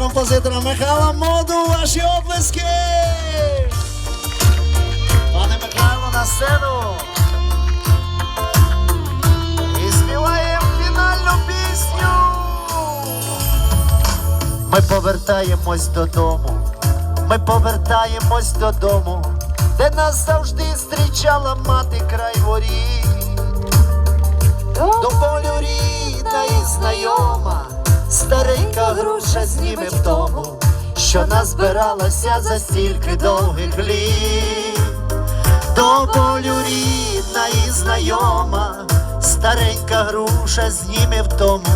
композитора Михайла Моду. Ваші оплески! Пане Михайло на сцену. І співаємо фінальну пісню. Ми повертаємось додому. Ми повертаємось додому, де нас завжди зустрічала мати край воріт. Груша зніме втому, що назбиралася за стільки довгих літ. До болю рідна і знайома, старенька груша зніме втому,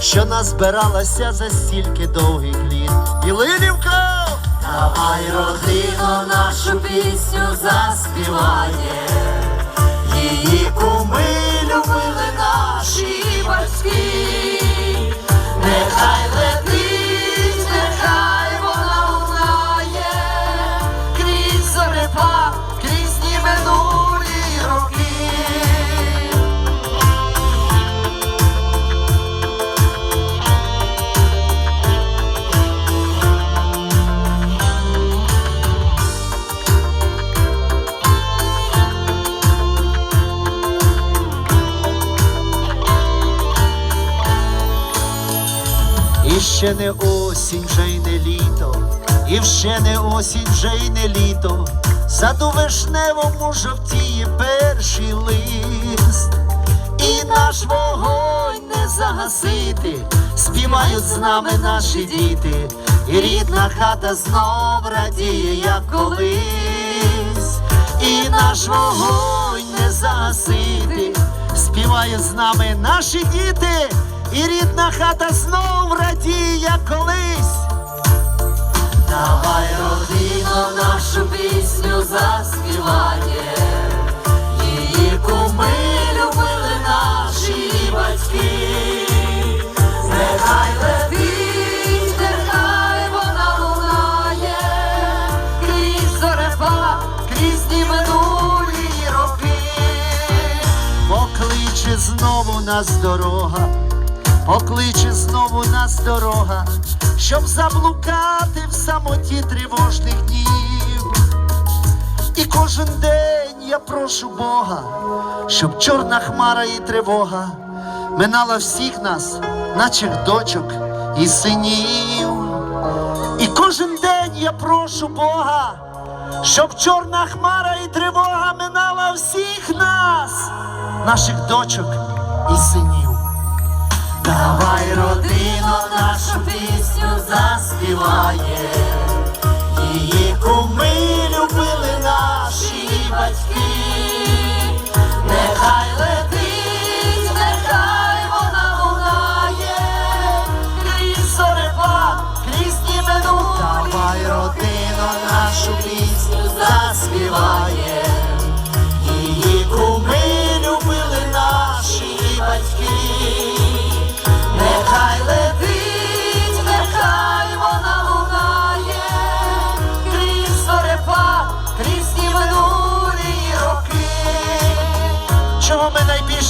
що назбиралася за стільки довгих літ. І Лилівка! Давай родину нашу пісню заспіває, її куми любили наші батьки, ще не осінь, вже й не літо, і ще не осінь, вже й не літо. Саду вишневому жовтіє перший лист, і наш вогонь не загасити, співають з нами наші діти, і рідна хата знов радіє, як колись, і наш вогонь не загасити, співають з нами наші діти, і рідна хата знов радіє, колись. Давай родину нашу пісню заспіває, її куми любили наші батьки, нехай летить, нехай вона лунає, крізь зорепа, крізь минулі роки. Покличе знову нас дорога, покличе знову нас дорога, щоб заблукати в самоті тривожних днів. І кожен день я прошу Бога, щоб чорна хмара і тривога минала всіх нас, начих дочок і синів. І кожен день я прошу Бога, щоб чорна хмара і тривога минала всіх нас, наших дочок і синів. Давай родину нашу пісню заспіває,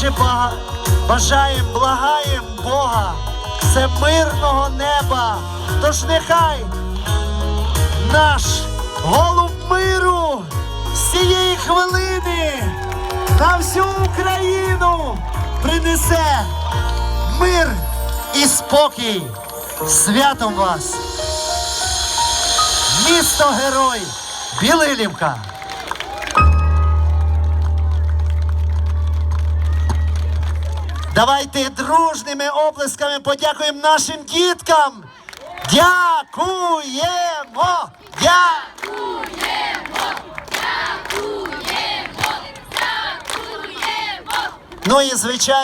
ми найбільше ба- бажаємо, благаємо Бога, це мирного неба. Тож нехай наш голуб миру з цієї хвилини на всю Україну принесе мир і спокій. Святом вас! Місто герой Білилівка! Давайте дружними оплесками подякуємо нашим діткам. Дякуємо! Дякуємо! Ну і звичайно.